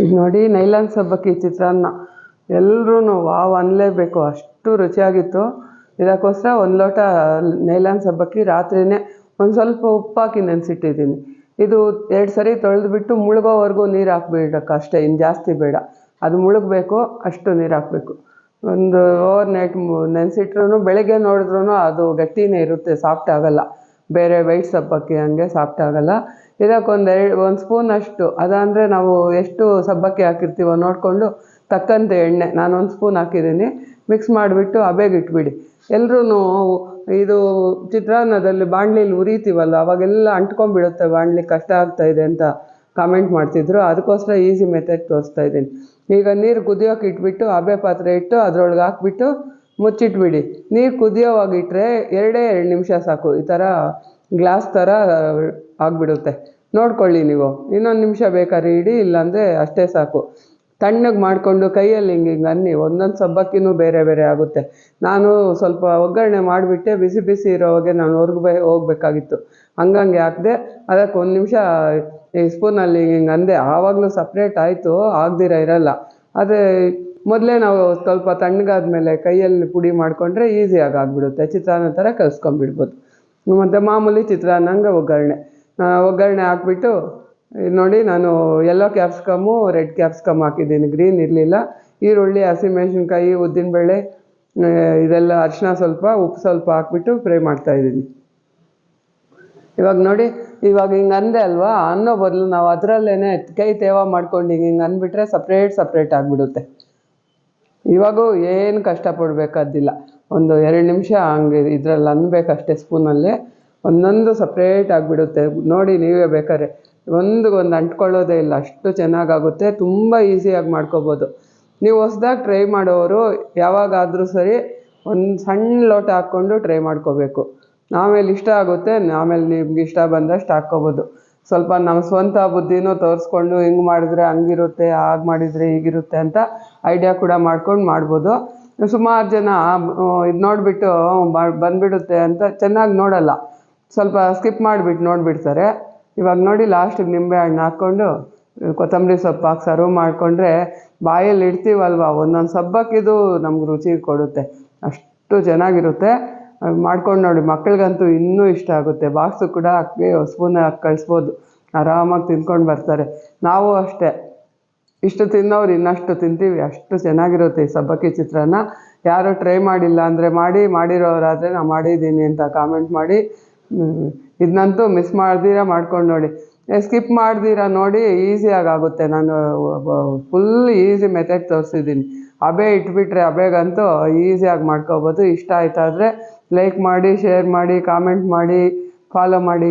ಈಗ ನೋಡಿ ನೈಲಾನ್ ಸಬ್ಬಕ್ಕಿ ಚಿತ್ರಾನ್ನ. ಎಲ್ಲರೂ ವಾವ್ ಅನ್ನಲೇಬೇಕು ಅಷ್ಟು ರುಚಿಯಾಗಿತ್ತು. ಇದಕ್ಕೋಸ್ಕರ ಒಂದು ಲೋಟ ನೈಲಾನ್ ಸಬ್ಬಕ್ಕಿ ರಾತ್ರಿನೇ ಒಂದು ಸ್ವಲ್ಪ ಉಪ್ಪಾಕಿ ನೆನೆಸಿಟ್ಟಿದ್ದೀನಿ. ಇದು ಎರಡು ಸರಿ ತೊಳೆದ್ಬಿಟ್ಟು ಮುಳುಗೋವರೆಗೂ ನೀರು ಹಾಕ್ಬಿಡಕ್ಕೆ ಅಷ್ಟೇ ಇನ್ನು ಜಾಸ್ತಿ ಬೇಡ. ಅದು ಮುಳುಗಬೇಕು, ಅಷ್ಟು ನೀರು ಹಾಕಬೇಕು. ಒಂದು ಓವರ್ ನೈಟ್ ನೆನೆಸಿಟ್ರು ಬೆಳಗ್ಗೆ ನೋಡಿದ್ರೂ ಅದು ಗಟ್ಟಿನೇ ಇರುತ್ತೆ ಸಾಫ್ಟ್ ಆಗಲ್ಲ. ಬೇರೆ ವೈಟ್ ಸಬ್ಬಕ್ಕಿ ಹಂಗೆ ಸಾಫ್ಟ್ ಆಗಲ್ಲ ಇದಕ್ಕೊಂದು ಎರಡು, ಒಂದು ಸ್ಪೂನಷ್ಟು ಅದಂದರೆ ನಾವು ಎಷ್ಟು ಸಬ್ಬಕ್ಕಿ ಹಾಕಿರ್ತೀವೋ ನೋಡಿಕೊಂಡು ತಕ್ಕಂತೆ ಎಣ್ಣೆ. ನಾನು ಒಂದು ಸ್ಪೂನ್ ಹಾಕಿದ್ದೀನಿ. ಮಿಕ್ಸ್ ಮಾಡಿಬಿಟ್ಟು ಹಬೆಗೆ ಇಟ್ಬಿಡಿ. ಎಲ್ಲರೂ ಇದು ಚಿತ್ರಾನ್ನದಲ್ಲಿ ಬಾಣಲಿಲಿ ಉರಿತೀವಲ್ಲ, ಅವಾಗೆಲ್ಲ ಅಂಟ್ಕೊಂಡ್ಬಿಡುತ್ತೆ ಬಾಣಲಿ ಕಷ್ಟ ಆಗ್ತಾ ಇದೆ ಅಂತ ಕಾಮೆಂಟ್ ಮಾಡ್ತಿದ್ರು. ಅದಕ್ಕೋಸ್ಕರ ಈಸಿ ಮೆಥಡ್ ತೋರಿಸ್ತಾ ಇದ್ದೀನಿ. ಈಗ ನೀರು ಕುದಿಯೋಕೆ ಇಟ್ಬಿಟ್ಟು ಹಬೆ ಪಾತ್ರೆ ಇಟ್ಟು ಅದರೊಳಗೆ ಹಾಕ್ಬಿಟ್ಟು ಮುಚ್ಚಿಟ್ಬಿಡಿ. ನೀರು ಕುದಿಯೋವಾಗಿಟ್ಟರೆ ಎರಡೇ ಎರಡು ನಿಮಿಷ ಸಾಕು. ಈ ಥರ ಗ್ಲಾಸ್ ಥರ ಆಗಿಬಿಡುತ್ತೆ. ನೋಡ್ಕೊಳ್ಳಿ ನೀವು. ಇನ್ನೊಂದು ನಿಮಿಷ ಬೇಕಾದ್ರೆ ಇಡಿ, ಇಲ್ಲಾಂದರೆ ಅಷ್ಟೇ ಸಾಕು. ತಣ್ಣಗೆ ಮಾಡಿಕೊಂಡು ಕೈಯಲ್ಲಿ ಹಿಂಗೆ ಹಿಂಗೆ ಅನ್ನಿ, ಒಂದೊಂದು ಸಬ್ಬಕ್ಕಿನೂ ಬೇರೆ ಬೇರೆ ಆಗುತ್ತೆ. ನಾನು ಸ್ವಲ್ಪ ಒಗ್ಗರಣೆ ಮಾಡಿಬಿಟ್ಟೆ, ಬಿಸಿ ಬಿಸಿ ಇರೋವಾಗೆ ನಾನು ಹೊರ್ಗೆ ಹೋಗ್ಬೇಕಾಗಿತ್ತು. ಹಂಗಂಗೆ ಹಾಕಿದೆ ಅದಕ್ಕೆ ಒಂದು ನಿಮಿಷ ಈ ಸ್ಪೂನಲ್ಲಿ ಹಿಂಗೆ ಅಂದೆ. ಆವಾಗಲೂ ಸಪ್ರೇಟ್ ಆಯಿತು, ಆಗದಿರ ಇರಲ್ಲ. ಆದರೆ ಮೊದಲೇ ನಾವು ಸ್ವಲ್ಪ ತಣ್ಣಗಾದ ಮೇಲೆ ಕೈಯಲ್ಲಿ ಪುಡಿ ಮಾಡಿಕೊಂಡ್ರೆ ಈಸಿಯಾಗಿ ಆಗಿಬಿಡುತ್ತೆ ಚಿತ್ರಾನ್ನ ಥರ ಕಲಿಸ್ಕೊಂಬಿಡ್ಬೋದು ಮತ್ತು ಮಾಮೂಲಿ ಚಿತ್ರಾನ್ನಂಗೆ ಒಗ್ಗರಣೆ. ಒಗ್ಗರಣೆ ಹಾಕ್ಬಿಟ್ಟು ನೋಡಿ ನಾನು ಎಲ್ಲೋ ಕ್ಯಾಪ್ಸಿಕಮ್ಮು ರೆಡ್ ಕ್ಯಾಪ್ಸಿಕಮ್ ಹಾಕಿದ್ದೀನಿ. ಗ್ರೀನ್ ಇರಲಿಲ್ಲ. ಈರುಳ್ಳಿ, ಹಸಿಮೆಣ್ಸಿನ್ಕಾಯಿ, ಉದ್ದಿನಬೇಳೆ ಇದೆಲ್ಲ ಅರಿಶಿನ ಸ್ವಲ್ಪ, ಉಪ್ಪು ಸ್ವಲ್ಪ ಹಾಕ್ಬಿಟ್ಟು ಫ್ರೈ ಮಾಡ್ತಾಯಿದ್ದೀನಿ ಇವಾಗ ನೋಡಿ ಇವಾಗ ಹಿಂಗೆ ಅಂದೆ ಅಲ್ವಾ? ಅನ್ನೋ ಬದಲು ನಾವು ಅದರಲ್ಲೇ ಕೈ ತೇವ ಮಾಡ್ಕೊಂಡು ಹಿಂಗೆ ಹಿಂಗೆ ಅಂದ್ಬಿಟ್ರೆ ಸಪ್ರೇಟ್ ಸಪ್ರೇಟ್ ಆಗಿಬಿಡುತ್ತೆ. ಇವಾಗೂ ಏನು ಕಷ್ಟಪಡಬೇಕಾದಿಲ್ಲ. ಒಂದು ಎರಡು ನಿಮಿಷ ಹಂಗೆ ಇದ್ರಲ್ಲಿ ಅನ್ಬೇಕಷ್ಟೇ ಸ್ಪೂನಲ್ಲಿ. ಒಂದೊಂದು ಸಪ್ರೇಟ್ ಆಗಿಬಿಡುತ್ತೆ. ನೋಡಿ ನೀವೇ ಬೇಕಾದ್ರೆ. ಒಂದು ಒಂದು ಅಂಟ್ಕೊಳ್ಳೋದೇ ಇಲ್ಲ. ಅಷ್ಟು ಚೆನ್ನಾಗಾಗುತ್ತೆ. ತುಂಬ ಈಸಿಯಾಗಿ ಮಾಡ್ಕೋಬೋದು. ನೀವು ಹೊಸ್ದಾಗಿ ಟ್ರೈ ಮಾಡೋರು ಯಾವಾಗಾದರೂ ಸರಿ ಒಂದು ಸಣ್ಣ ಲೋಟ ಹಾಕ್ಕೊಂಡು ಟ್ರೈ ಮಾಡ್ಕೋಬೇಕು. ಆಮೇಲೆ ಇಷ್ಟ ಆಗುತ್ತೆ ಆಮೇಲೆ ನಿಮ್ಗೆ ಇಷ್ಟ ಬಂದಷ್ಟು ಹಾಕ್ಕೋಬೋದು. ಸ್ವಲ್ಪ ನಮ್ಮ ಸ್ವಂತ ಬುದ್ಧಿನೂ ತೋರಿಸ್ಕೊಂಡು ಹಿಂಗೆ ಮಾಡಿದ್ರೆ ಹಂಗಿರುತ್ತೆ, ಹಾಗೆ ಮಾಡಿದರೆ ಹೀಗಿರುತ್ತೆ ಅಂತ ಐಡಿಯಾ ಕೂಡ ಮಾಡ್ಕೊಂಡು ಮಾಡ್ಬೋದು. ಸುಮಾರು ಜನ ಇದು ನೋಡಿಬಿಟ್ಟು ಬಂದ್ಬಿಡುತ್ತೆ ಅಂತ ಚೆನ್ನಾಗಿ ನೋಡಲ್ಲ. ಸ್ವಲ್ಪ ಸ್ಕಿಪ್ ಮಾಡಿಬಿಟ್ಟು ನೋಡಿಬಿಡ್ತಾರೆ. ಇವಾಗ ನೋಡಿ ಲಾಸ್ಟಿಗೆ ನಿಂಬೆ ಹಣ್ಣು ಹಾಕ್ಕೊಂಡು ಕೊತ್ತಂಬರಿ ಸೊಪ್ಪು ಹಾಕಿ ಸರ್ವ್ ಮಾಡಿಕೊಂಡ್ರೆ ಬಾಯಲ್ಲಿ ಇಡ್ತೀವಲ್ವ? ಒಂದೊಂದು ಸಬ್ಬಕ್ಕಿದು ನಮ್ಗೆ ರುಚಿ ಕೊಡುತ್ತೆ. ಅಷ್ಟು ಚೆನ್ನಾಗಿರುತ್ತೆ. ಮಾಡ್ಕೊಂಡು ನೋಡಿ ಮಕ್ಕಳಿಗಂತೂ ಇನ್ನೂ ಇಷ್ಟ ಆಗುತ್ತೆ. ಬಾಕ್ಸು ಕೂಡ ಹಾಕಿ ಸ್ಪೂನ್ ಹಾಕಿ ಕಳಿಸ್ಬೋದು. ಆರಾಮಾಗಿ ತಿಂದ್ಕೊಂಡು ಬರ್ತಾರೆ. ನಾವು ಅಷ್ಟೇ. ಇಷ್ಟು ತಿನ್ನೋರು ಇನ್ನಷ್ಟು ತಿಂತೀವಿ. ಅಷ್ಟು ಚೆನ್ನಾಗಿರುತ್ತೆ ಈ ಸಬ್ಬಕ್ಕಿ ಚಿತ್ರಾನ್ನ. ಯಾರು ಟ್ರೈ ಮಾಡಿಲ್ಲ ಅಂದರೆ ಮಾಡಿ, ಮಾಡಿರೋರಾದರೆ ನಾನು ಮಾಡಿದ್ದೀನಿ ಅಂತ ಕಾಮೆಂಟ್ ಮಾಡಿ. ಇದನ್ನಂತೂ ಮಿಸ್ ಮಾಡ್ದಿರ ಮಾಡ್ಕೊಂಡು ನೋಡಿ. ಸ್ಕಿಪ್ ಮಾಡ್ದಿರ ನೋಡಿ ಈಸಿಯಾಗಿ ಆಗುತ್ತೆ ನಾನು ಫುಲ್ ಈಸಿ ಮೆಥಡ್ ತೋರಿಸಿದ್ದೀನಿ. ಹಬೆ ಇಟ್ಬಿಟ್ರೆ ಹಬೆಗಂತೂ ಈಸಿಯಾಗಿ ಮಾಡ್ಕೋಬೋದು. ಇಷ್ಟ ಆಯ್ತಾದರೆ ಲೈಕ್ ಮಾಡಿ ಶೇರ್ ಮಾಡಿ ಕಾಮೆಂಟ್ ಮಾಡಿ ಫಾಲೋ ಮಾಡಿ.